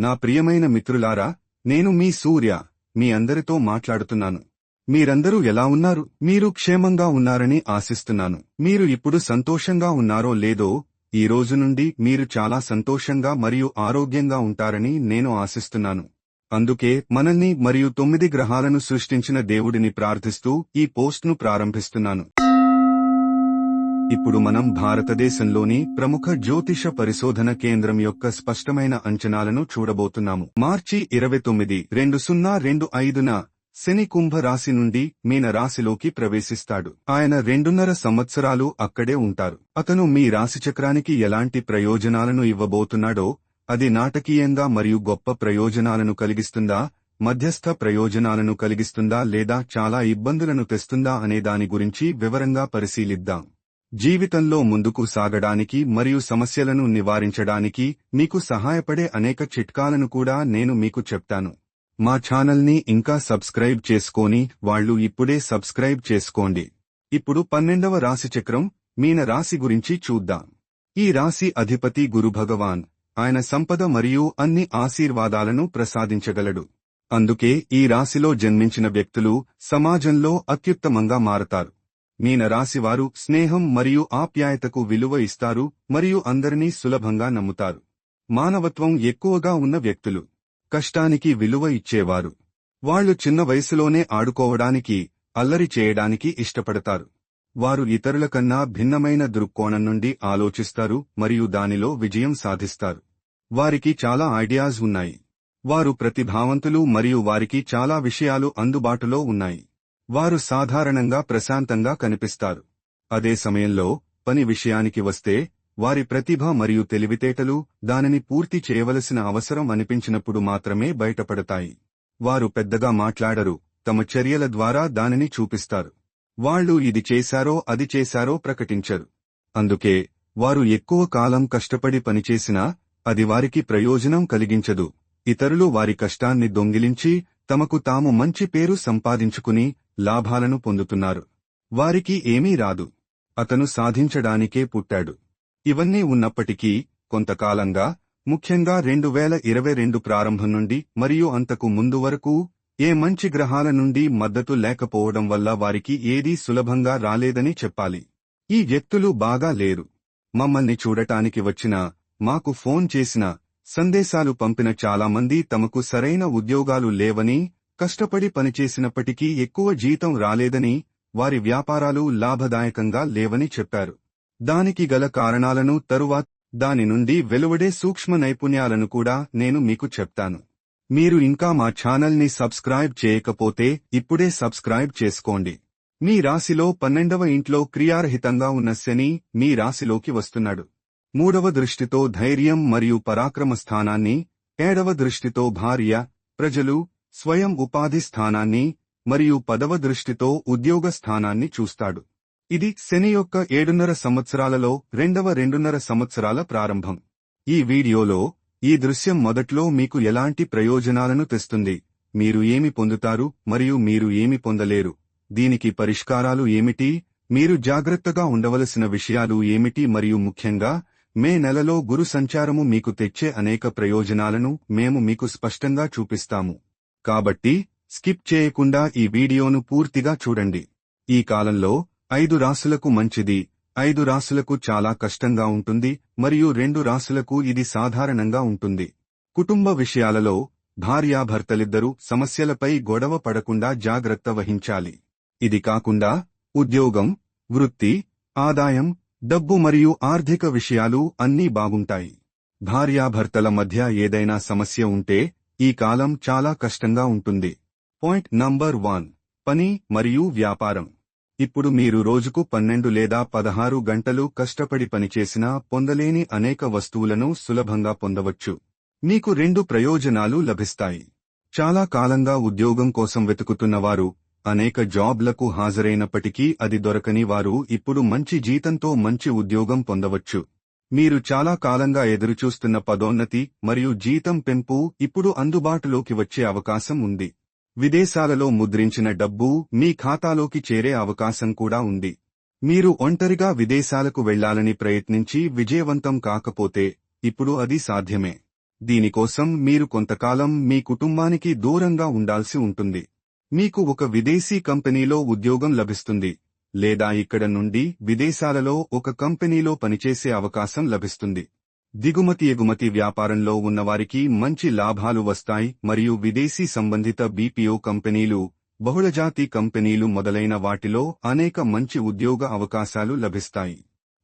నా ప్రియమైన మిత్రులారా నేను మీ సూర్య మీ అందరితో మాట్లాడుతున్నాను. మీరందరూ ఎలా ఉన్నారు? మీరు క్షేమంగా ఉన్నారని ఆశిస్తున్నాను. మీరు ఇప్పుడు సంతోషంగా ఉన్నారో లేదో ఈ రోజు నుండి మీరు చాలా సంతోషంగా మరియు ఆరోగ్యంగా ఉంటారని నేను ఆశిస్తున్నాను. అందుకే మనల్ని మరియు తొమ్మిది గ్రహాలను సృష్టించిన దేవుడిని ప్రార్థిస్తూ ఈ పోస్ట్ను ప్రారంభిస్తున్నాను. ఇప్పుడు మనం భారతదేశంలోని ప్రముఖ జ్యోతిష పరిశోధన కేంద్రం యొక్క స్పష్టమైన అంచనాలను చూడబోతున్నాము. మార్చి ఇరవై తొమ్మిది రెండు సున్నా రెండు ఐదున శని కుంభ రాశి నుండి మీన రాశిలోకి ప్రవేశిస్తాడు. ఆయన రెండున్నర సంవత్సరాలు అక్కడే ఉంటారు. అతను మీ రాశిచక్రానికి ఎలాంటి ప్రయోజనాలను ఇవ్వబోతున్నాడో అది నాటకీయంగా మరియు గొప్ప ప్రయోజనాలను కలిగిస్తుందా మధ్యస్థ ప్రయోజనాలను కలిగిస్తుందా లేదా చాలా ఇబ్బందులను తెస్తుందా అనే దాని గురించి వివరంగా పరిశీలిద్దాం. జీవితంలో ముందుకు సాగడానికి మరియు సమస్యలను నివారించడానికి మీకు సహాయపడే అనేక చిట్కాలను కూడా నేను మీకు చెప్తాను. మా ఛానల్ని ఇంకా సబ్స్క్రైబ్ చేసుకోని వాళ్ళు ఇప్పుడే సబ్స్క్రైబ్ చేసుకోండి. ఇప్పుడు పన్నెండవ రాశిచక్రం మీన రాశి గురించి చూద్దాం. ఈ రాశి అధిపతి గురు భగవాన్. ఆయన సంపద మరియు అన్ని ఆశీర్వాదాలను ప్రసాదించగలడు. అందుకే ఈ రాశిలో జన్మించిన వ్యక్తులు సమాజంలో అత్యుత్తమంగా మారతారు. మీన రాశివారు స్నేహం మరియు ఆప్యాయతకు విలువ ఇస్తారు మరియు అందరినీ సులభంగా నమ్ముతారు. మానవత్వం ఎక్కువగా ఉన్న వ్యక్తులు. కష్టానికి విలువ ఇచ్చేవారు. వాళ్ళు చిన్న వయసులోనే ఆడుకోవడానికి అల్లరి చేయడానికి ఇష్టపడతారు. వారు ఇతరుల కన్నా భిన్నమైన దృక్కోణం నుండి ఆలోచిస్తారు మరియు దానిలో విజయం సాధిస్తారు. వారికి చాలా ఐడియాస్ ఉన్నాయి. వారు ప్రతిభావంతులు మరియు వారికి చాలా విషయాలు అందుబాటులో ఉన్నాయి. వారు సాధారణంగా ప్రశాంతంగా కనిపిస్తారు. అదే సమయంలో పని విషయానికి వస్తే వారి ప్రతిభ మరియు తెలివితేటలు దానిని పూర్తి చేయవలసిన అవసరం అనిపించినప్పుడు మాత్రమే బయటపడతాయి. వారు పెద్దగా మాట్లాడరు తమ చర్యల ద్వారా దానిని చూపిస్తారు. వాళ్ళు ఇది చేశారో అది చేశారో ప్రకటించరు. అందుకే వారు ఎక్కువ కాలం కష్టపడి పనిచేసినా అది వారికి ప్రయోజనం కలిగించదు. ఇతరులు వారి కష్టాన్ని దొంగిలించి తమకు తాము మంచి పేరు సంపాదించుకుని లాభాలను పొందుతున్నారు. వారికి ఏమీ రాదు. అతను సాధించడానికే పుట్టాడు. ఇవన్నీ ఉన్నప్పటికీ కొంతకాలంగా ముఖ్యంగా రెండు వేల ఇరవై రెండు ప్రారంభం నుండి మరియు అంతకు ముందు వరకు ఏ మంచి గ్రహాల నుండి మద్దతు లేకపోవడం వల్ల వారికి ఏదీ సులభంగా రాలేదని చెప్పాలి. ఈ వ్యక్తులు బాగా లేరు. మమ్మల్ని చూడటానికి వచ్చిన మాకు ఫోన్ చేసిన సందేశాలు పంపిన చాలామంది తమకు సరైన ఉద్యోగాలు లేవని కష్టపడి పనిచేసినప్పటికీ ఎక్కువ జీతం రాలేదని వారి వ్యాపారాలు లాభదాయకంగా లేవని చెప్పారు. దానికి గల కారణాలను తరువాత దాని నుండి వెలువడే సూక్ష్మ నైపుణ్యాలను కూడా నేను మీకు చెప్తాను. మీరు ఇంకా మా ఛానల్ని సబ్స్క్రైబ్ చేయకపోతే ఇప్పుడే సబ్స్క్రైబ్ చేసుకోండి. మీ రాశిలో పన్నెండవ ఇంట్లో క్రియారహితంగా ఉన్న శని మీ రాశిలోకి వస్తున్నాడు. మూడవ దృష్టితో ధైర్యం మరియు పరాక్రమ స్థానాన్ని ఏడవ దృష్టితో భార్య ప్రజలు స్వయం ఉపాధి స్థానాన్ని మరియు పదవ దృష్టితో ఉద్యోగ స్థానాన్ని చూస్తాడు. ఇది శని యొక్క ఏడున్నర సంవత్సరాలలో రెండవ రెండున్నర సంవత్సరాల ప్రారంభం. ఈ వీడియోలో ఈ దృశ్యం మొదట్లో మీకు ఎలాంటి ప్రయోజనాలను తెస్తుంది? మీరు ఏమి పొందుతారు మరియు మీరు ఏమి పొందలేరు? దీనికి పరిష్కారాలు ఏమిటి? మీరు జాగ్రత్తగా ఉండవలసిన విషయాలు ఏమిటి మరియు ముఖ్యంగా మే నెలలో గురు సంచారము మీకు తెచ్చే అనేక ప్రయోజనాలను మేము మీకు స్పష్టంగా చూపిస్తాము. కాబట్టి స్కిప్ చేయకుండా ఈ వీడియోను పూర్తిగా చూడండి. ఈ కాలంలో ఐదు రాసులకు మంచిది. ఐదు రాసులకు చాలా కష్టంగా ఉంటుంది మరియు రెండు రాసులకు ఇది సాధారణంగా ఉంటుంది. కుటుంబ విషయాలలో భార్యాభర్తలిద్దరూ సమస్యలపై గొడవ పడకుండా జాగ్రత్త వహించాలి. ఇది కాకుండా ఉద్యోగం వృత్తి ఆదాయం డబ్బు మరియు ఆర్థిక విషయాలు అన్నీ బాగుంటాయి. భార్యాభర్తల మధ్య ఏదైనా సమస్య ఉంటే ఈ కాలం చాలా కష్టంగా ఉంటుంది. పాయింట్ నంబర్ వన్ పని మరియు వ్యాపారం. ఇప్పుడు మీరు రోజుకు పన్నెండు లేదా పదహారు గంటలు కష్టపడి పనిచేసినా పొందలేని అనేక వస్తువులను సులభంగా పొందవచ్చు. మీకు రెండు ప్రయోజనాలు లభిస్తాయి. చాలా కాలంగా ఉద్యోగం కోసం వెతుకుతున్నవారు అనేక జాబ్లకు హాజరైనప్పటికీ అది దొరకని వారు ఇప్పుడు మంచి జీతంతో మంచి ఉద్యోగం పొందవచ్చు. మీరు చాలా కాలంగా ఎదురుచూస్తున్న పదోన్నతి మరియు జీతం పెంపు ఇప్పుడు అందుబాటులోకి వచ్చే అవకాశం ఉంది. విదేశాలలో ముద్రించిన డబ్బు మీ ఖాతాలోకి చేరే అవకాశం కూడా ఉంది. మీరు ఒంటరిగా విదేశాలకు వెళ్ళాలని ప్రయత్నించి విజయవంతం కాకపోతే ఇప్పుడు అది సాధ్యమే. దీనికోసం మీరు కొంతకాలం మీ కుటుంబానికి దూరంగా ఉండాల్సి ఉంటుంది. మీకు ఒక విదేశీ కంపెనీలో ఉద్యోగం లభిస్తుంది లేదా ఇక్కడ నుండి విదేశాలలో ఒక కంపెనీలో పనిచేసే అవకాశం లభిస్తుంది. దిగుమతి ఎగుమతి వ్యాపారంలో ఉన్నవారికి మంచి లాభాలు వస్తాయి మరియు విదేశీ సంబంధిత బీపీఓ కంపెనీలు బహుళజాతి కంపెనీలు మొదలైన వాటిలో అనేక మంచి ఉద్యోగ అవకాశాలు లభిస్తాయి.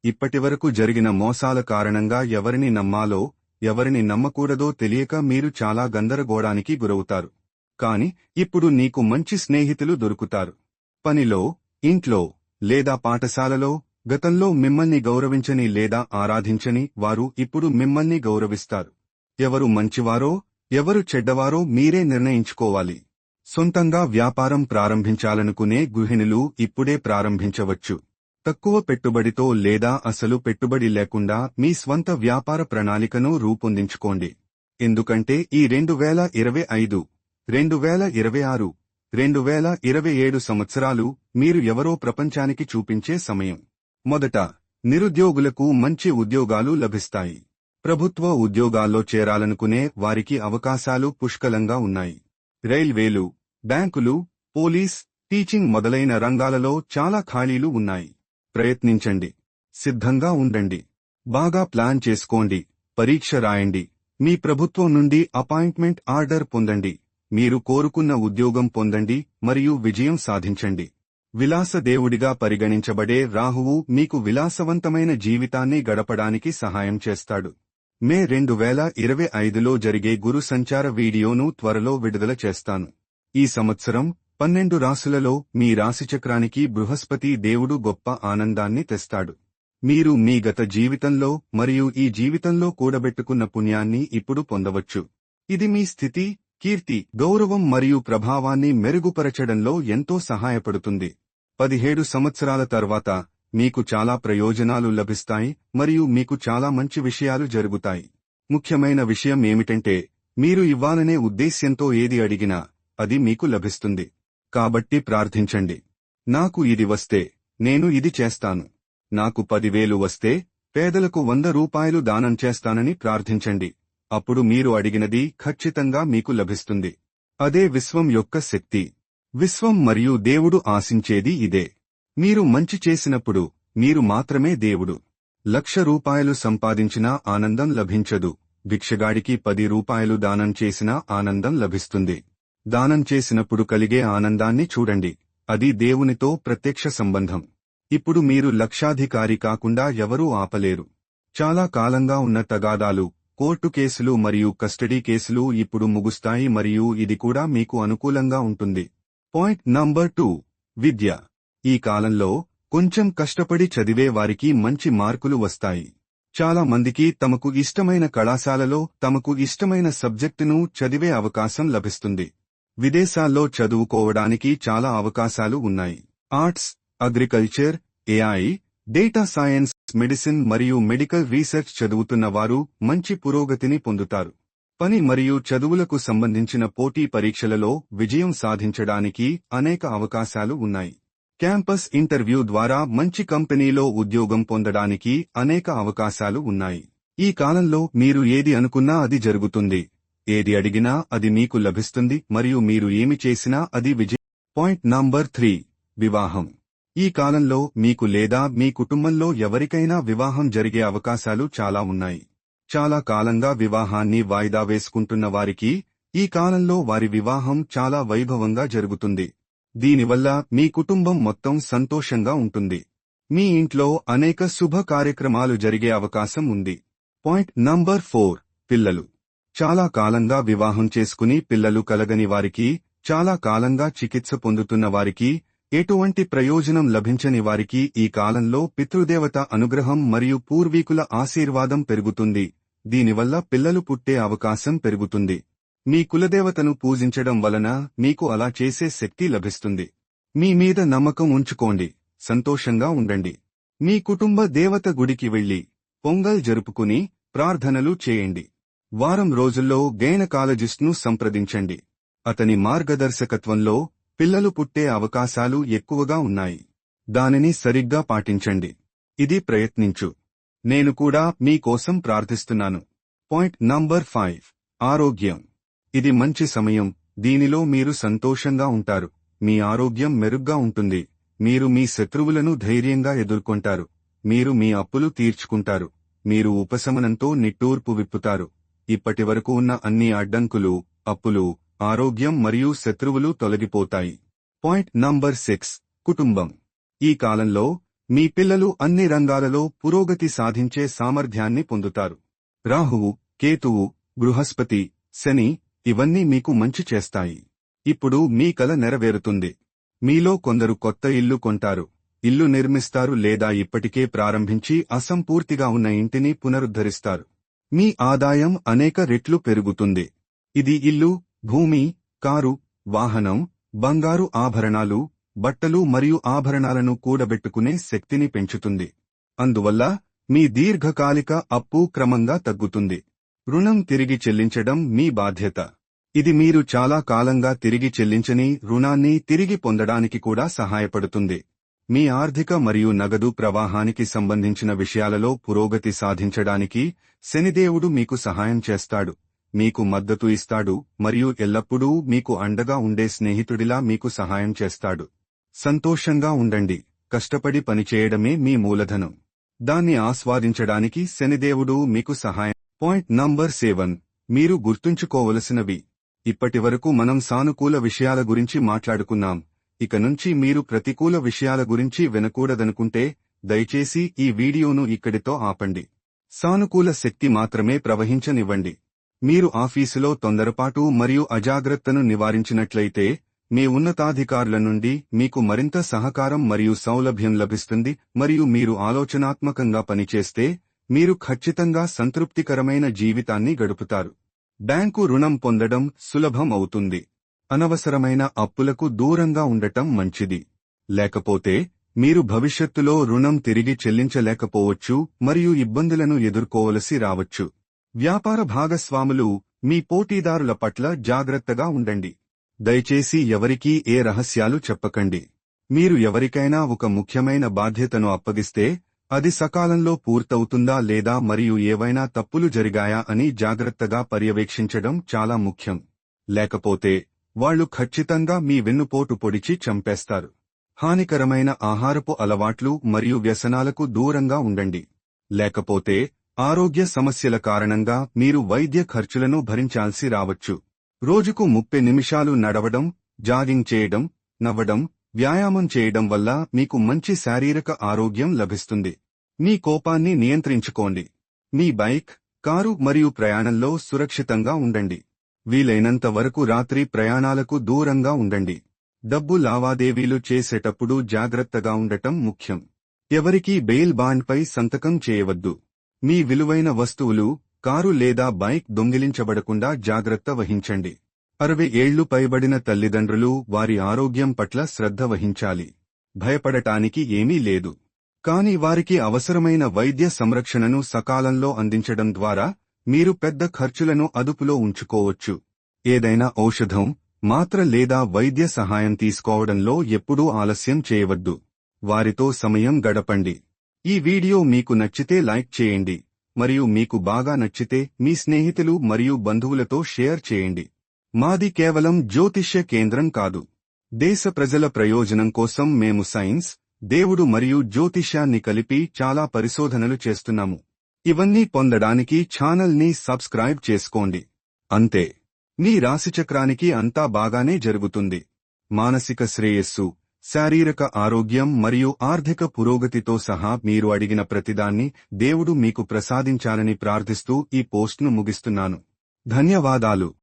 ఇప్పటివరకు జరిగిన మోసాల కారణంగా ఎవరిని నమ్మాలో ఎవరిని నమ్మకూడదో తెలియక మీరు చాలా గందరగోళానికి గురవుతారు. కాని ఇప్పుడు నీకు మంచి స్నేహితులు దొరుకుతారు. పనిలో ఇంట్లో లేదా పాఠశాలలో గతంలో మిమ్మల్ని గౌరవించని లేదా ఆరాధించని వారు ఇప్పుడు మిమ్మల్ని గౌరవిస్తారు. ఎవరు మంచివారో ఎవరు చెడ్డవారో మీరే నిర్ణయించుకోవాలి. సొంతంగా వ్యాపారం ప్రారంభించాలనుకునే గృహిణులు ఇప్పుడే ప్రారంభించవచ్చు. తక్కువ పెట్టుబడితో లేదా అసలు పెట్టుబడి లేకుండా మీ స్వంత వ్యాపార ప్రణాళికను రూపొందించుకోండి. ఎందుకంటే ఈ రెండు వేల ఇరవై ఐదు రెండు వేల ఇరవై ఆరు రెండు వేల ఇరవై ఏడు సంవత్సరాలు మీరు ఎవరో ప్రపంచానికి చూపించే సమయం. మొదట నిరుద్యోగులకు మంచి ఉద్యోగాలు లభిస్తాయి. ప్రభుత్వ ఉద్యోగాల్లో చేరాలనుకునే వారికి అవకాశాలు పుష్కలంగా ఉన్నాయి. రైల్వేలు బ్యాంకులు పోలీస్ టీచింగ్ మొదలైన రంగాలలో చాలా ఖాళీలు ఉన్నాయి. ప్రయత్నించండి. సిద్ధంగా ఉండండి. బాగా ప్లాన్ చేసుకోండి. పరీక్ష రాయండి. మీ ప్రభుత్వం నుండి అపాయింట్మెంట్ ఆర్డర్ పొందండి. మీరు కోరుకున్న ఉద్యోగం పొందండి మరియు విజయం సాధించండి. విలాస దేవుడిగా పరిగణించబడే రాహువు మీకు విలాసవంతమైన జీవితాన్ని గడపడానికి సహాయం చేస్తాడు. మే రెండు వేల ఇరవై ఐదులో జరిగే గురు సంచార వీడియోను త్వరలో విడుదల చేస్తాను. ఈ సంవత్సరం పన్నెండు రాసులలో మీ రాశిచక్రానికి బృహస్పతి దేవుడు గొప్ప ఆనందాన్ని తెస్తాడు. మీరు మీ గత జీవితంలో మరియు ఈ జీవితంలో కూడబెట్టుకున్న పుణ్యాన్ని ఇప్పుడు పొందవచ్చు. ఇది మీ స్థితి కీర్తి గౌరవం మరియు ప్రభావాన్ని మెరుగుపరచడంలో ఎంతో సహాయపడుతుంది. పదిహేడు సంవత్సరాల తర్వాత మీకు చాలా ప్రయోజనాలు లభిస్తాయి మరియు మీకు చాలా మంచి విషయాలు జరుగుతాయి. ముఖ్యమైన విషయం ఏమిటంటే మీరు ఇవ్వాలనే ఉద్దేశ్యంతో ఏది అడిగినా అది మీకు లభిస్తుంది. కాబట్టి ప్రార్థించండి. నాకు ఇది వస్తే నేను ఇది చేస్తాను. నాకు పదివేలు వస్తే పేదలకు వంద రూపాయలు దానం చేస్తానని ప్రార్థించండి. అప్పుడు మీరు అడిగినది ఖచ్చితంగా మీకు లభిస్తుంది. అదే విశ్వం యొక్క శక్తి. విశ్వం మరియు దేవుడు ఆశించేది ఇదే. మీరు మంచి చేసినప్పుడు మీరు మాత్రమే దేవుడు. లక్ష రూపాయలు సంపాదించినా ఆనందం లభించదు. భిక్షగాడికి పది రూపాయలు దానం చేసినా ఆనందం లభిస్తుంది. దానం చేసినప్పుడు కలిగే ఆనందాన్ని చూడండి. అది దేవునితో ప్రత్యక్ష సంబంధం. ఇప్పుడు మీరు లక్షాధికారి కాకుండా ఎవరూ ఆపలేరు. చాలా కాలంగా ఉన్న తగాదాలు కోర్టు కేసులు మరియు కస్టడీ కేసులు ఇప్పుడు ముగుస్తాయి మరియు ఇది కూడా మీకు అనుకూలంగా ఉంటుంది. Point number two. విద్య. ఈ కాలంలో కొంచెం కష్టపడి చదివే వారికి మంచి మార్కులు వస్తాయి. చాలా మందికి తమకు ఇష్టమైన కళాశాలలో తమకు ఇష్టమైన సబ్జెక్టును చదివే అవకాశం లభిస్తుంది. విదేశాల్లో చదువుకోవడానికి చాలా అవకాశాలు ఉన్నాయి. Arts agriculture AI data science medicine మరియు మెడికల్ రీసెర్చ్ చదువుతున్న వారు మంచి పురోగతిని పొందుతారు. పని మరియు చదువులకు సంబంధించిన పోటీ పరీక్షలలో విజయం సాధించడానికి అనేక అవకాశాలు ఉన్నాయి. క్యాంపస్ ఇంటర్వ్యూ ద్వారా మంచి కంపెనీలో ఉద్యోగం పొందడానికి అనేక అవకాశాలు ఉన్నాయి. ఈ కాలంలో మీరు ఏది అనుకున్నా అది జరుగుతుంది. ఏది అడిగినా అది మీకు లభిస్తుంది మరియు మీరు ఏమి చేసినా అది విజయం. Point number three. వివాహం. ఈ కాలంలో మీకు లేదా మీ కుటుంబంలో ఎవరికైనా వివాహం జరిగే అవకాశాలు చాలా ఉన్నాయి. చాలా కాలంగా వివాహాన్ని వాయిదా వేసుకుంటున్న వారికి ఈ కాలంలో వారి వివాహం చాలా వైభవంగా జరుగుతుంది. దీనివల్ల మీ కుటుంబం మొత్తం సంతోషంగా ఉంటుంది. మీ ఇంట్లో అనేక శుభ కార్యక్రమాలు జరిగే అవకాశం ఉంది. పాయింట్ నంబర్ ఫోర్ పిల్లలు. చాలా కాలంగా వివాహం చేసుకుని పిల్లలు కలగని వారికి చాలా కాలంగా చికిత్స పొందుతున్న వారికి ఎటువంటి ప్రయోజనం లభించని వారికి ఈ కాలంలో పితృదేవత అనుగ్రహం మరియు పూర్వీకుల ఆశీర్వాదం పెరుగుతుంది. దీనివల్ల పిల్లలు పుట్టే అవకాశం పెరుగుతుంది. మీ కులదేవతను పూజించడం వలన మీకు అలా చేసే శక్తి లభిస్తుంది. మీ మీద నమ్మకం ఉంచుకోండి. సంతోషంగా ఉండండి. మీ కుటుంబ దేవత గుడికి వెళ్ళి పొంగల్ జరుపుకుని ప్రార్థనలు చేయండి. వారం రోజుల్లో గైనకాలజిస్ట్ను సంప్రదించండి. అతని మార్గదర్శకత్వంలో పిల్లలు పుట్టే అవకాశాలు ఎక్కువగా ఉన్నాయి. దానిని సరిగ్గా పాటించండి. ఇది ప్రయత్నించు. నేను కూడా మీ కోసం ప్రార్థిస్తున్నాను. Point number five. ఆరోగ్యం. ఇది మంచి సమయం. దీనిలో మీరు సంతోషంగా ఉంటారు. మీ ఆరోగ్యం మెరుగ్గా ఉంటుంది. మీరు మీ శత్రువులను ధైర్యంగా ఎదుర్కొంటారు. మీరు మీ అప్పులు తీర్చుకుంటారు. మీరు ఉపశమనంతో నిట్టూర్పు విప్పుతారు. ఇప్పటివరకు ఉన్న అన్ని అడ్డంకులు అప్పులు ఆరోగ్యం మరియు శత్రువులు తొలగిపోతాయి. పాయింట్ నంబర్ సిక్స్ కుటుంబం. ఈ కాలంలో మీ పిల్లలు అన్ని రంగాలలో పురోగతి సాధించే సామర్థ్యాన్ని పొందుతారు. రాహువు కేతువు బృహస్పతి శని ఇవన్నీ మీకు మంచి చేస్తాయి. ఇప్పుడు మీ కల నెరవేరుతుంది. మీలో కొందరు కొత్త ఇల్లు కొంటారు. ఇల్లు నిర్మిస్తారు లేదా ఇప్పటికే ప్రారంభించి అసంపూర్తిగా ఉన్న ఇంటిని పునరుద్ధరిస్తారు. మీ ఆదాయం అనేక రెట్లు పెరుగుతుంది. ఇది ఇల్లు భూమి కారు వాహనం బంగారు ఆభరణాలు బట్టలు మరియు ఆభరణాలను కూడబెట్టుకునే శక్తిని పెంచుతుంది. అందువల్ల మీ దీర్ఘకాలిక అప్పు క్రమంగా తగ్గుతుంది. రుణం తిరిగి చెల్లించడం మీ బాధ్యత. ఇది మీరు చాలా కాలంగా తిరిగి చెల్లించని రుణాన్ని తిరిగి పొందడానికి కూడా సహాయపడుతుంది. మీ ఆర్థిక మరియు నగదు ప్రవాహానికి సంబంధించిన విషయాలలో పురోగతి సాధించడానికి శనిదేవుడు మీకు సహాయం చేస్తాడు. మీకు మద్దతు ఇస్తాడు మరియు ఎల్లప్పుడూ మీకు అండగా ఉండే స్నేహితుడిలా మీకు సహాయం చేస్తాడు. సంతోషంగా ఉండండి కష్టపడి పనిచేయడమే మీ మూలధనం. దాన్ని ఆస్వాదించడానికి శనిదేవుడు మీకు సహాయం. Point number seven. మీరు గుర్తుంచుకోవలసినవి. ఇప్పటివరకు మనం సానుకూల విషయాల గురించి మాట్లాడుకున్నాం. ఇక నుంచి మీరు ప్రతికూల విషయాల గురించి వినకూడదనుకుంటే దయచేసి ఈ వీడియోను ఇక్కడితో ఆపండి. సానుకూల శక్తి మాత్రమే ప్రవహించనివ్వండి. మీరు ఆఫీసులో తొందరపాటు మరియు అజాగ్రత్తను నివారించినట్లయితే మీ ఉన్నతాధికారుల నుండి మీకు మరింత సహకారం మరియు సౌలభ్యం లభిస్తుంది మరియు మీరు ఆలోచనాత్మకంగా పనిచేస్తే మీరు ఖచ్చితంగా సంతృప్తికరమైన జీవితాన్ని గడుపుతారు. బ్యాంకు రుణం పొందడం సులభం అవుతుంది. అనవసరమైన అప్పులకు దూరంగా ఉండటం మంచిది. లేకపోతే మీరు భవిష్యత్తులో రుణం తిరిగి చెల్లించలేకపోవచ్చు మరియు ఇబ్బందులను ఎదుర్కోవలసి రావచ్చు. వ్యాపార భాగస్వాములు మీ పోటీదారుల పట్ల జాగ్రత్తగా ఉండండి. దయచేసి ఎవరికీ ఏ రహస్యాలు చెప్పకండి. మీరు ఎవరికైనా ఒక ముఖ్యమైన బాధ్యతను అప్పగిస్తే అది సకాలంలో పూర్తవుతుందా లేదా మరియు ఏవైనా తప్పులు జరిగాయా అని జాగ్రత్తగా పర్యవేక్షించడం చాలా ముఖ్యం. లేకపోతే వాళ్ళు ఖచ్చితంగా మీ వెన్నుపోటు పొడిచి చంపేస్తారు. హానికరమైన ఆహారపు అలవాట్లు మరియు వ్యసనాలకు దూరంగా ఉండండి. లేకపోతే ఆరోగ్య సమస్యల కారణంగా మీరు వైద్య ఖర్చులను భరించాల్సి రావచ్చు. రోజుకు ముప్పై నిమిషాలు నడవడం జాగింగ్ చేయడం నవ్వడం వ్యాయామం చేయడం వల్ల మీకు మంచి శారీరక ఆరోగ్యం లభిస్తుంది. మీ కోపాన్ని నియంత్రించుకోండి. మీ బైక్ కారు మరియు ప్రయాణంలో సురక్షితంగా ఉండండి. వీలైనంత వరకు రాత్రి ప్రయాణాలకు దూరంగా ఉండండి. డబ్బు లావాదేవీలు చేసేటప్పుడు జాగ్రత్తగా ఉండటం ముఖ్యం. ఎవరికీ బెయిల్ బాండ్పై సంతకం చేయవద్దు. మీ విలువైన వస్తువులు కారు లేదా బైక్ దొంగిలించబడకుండా జాగ్రత్త వహించండి. అరవై ఏళ్ళు పైబడిన తల్లిదండ్రులు వారి ఆరోగ్యం పట్ల శ్రద్ధ వహించాలి. భయపడటానికి ఏమీ లేదు. కాని వారికి అవసరమైన వైద్య సంరక్షణను సకాలంలో అందించడం ద్వారా మీరు పెద్ద ఖర్చులను అదుపులో ఉంచుకోవచ్చు. ఏదైనా ఔషధం మాత్ర లేదా వైద్య సహాయం తీసుకోవడంలో ఎప్పుడూ ఆలస్యం చేయవద్దు. వారితో సమయం గడపండి. ఈ వీడియో మీకు నచ్చితే లైక్ చేయండి మరియు మీకు బాగా నచ్చితే మీ స్నేహితులు మరియు బంధువులతో షేర్ చేయండి. మాది కేవలం జ్యోతిష్య కేంద్రం కాదు. దేశ ప్రజల ప్రయోజనం కోసం మేము సైన్స్ దేవుడు మరియు జ్యోతిష్యాన్ని కలిపి చాలా పరిశోధనలు చేస్తున్నాము. ఇవన్నీ పొందడానికి ఛానల్ని సబ్స్క్రైబ్ చేసుకోండి. అంతే. మీ రాశిచక్రానికి అంతా బాగానే జరుగుతుంది. మానసిక శ్రేయస్సు శారీరక ఆరోగ్యం మరియు ఆర్థిక పురోగతితో సహా మీరు అడిగిన ప్రతిదాన్ని దేవుడు మీకు ప్రసాదించాలని ప్రార్థిస్తూ ఈ పోస్ట్ను ముగిస్తున్నాను. ధన్యవాదాలు.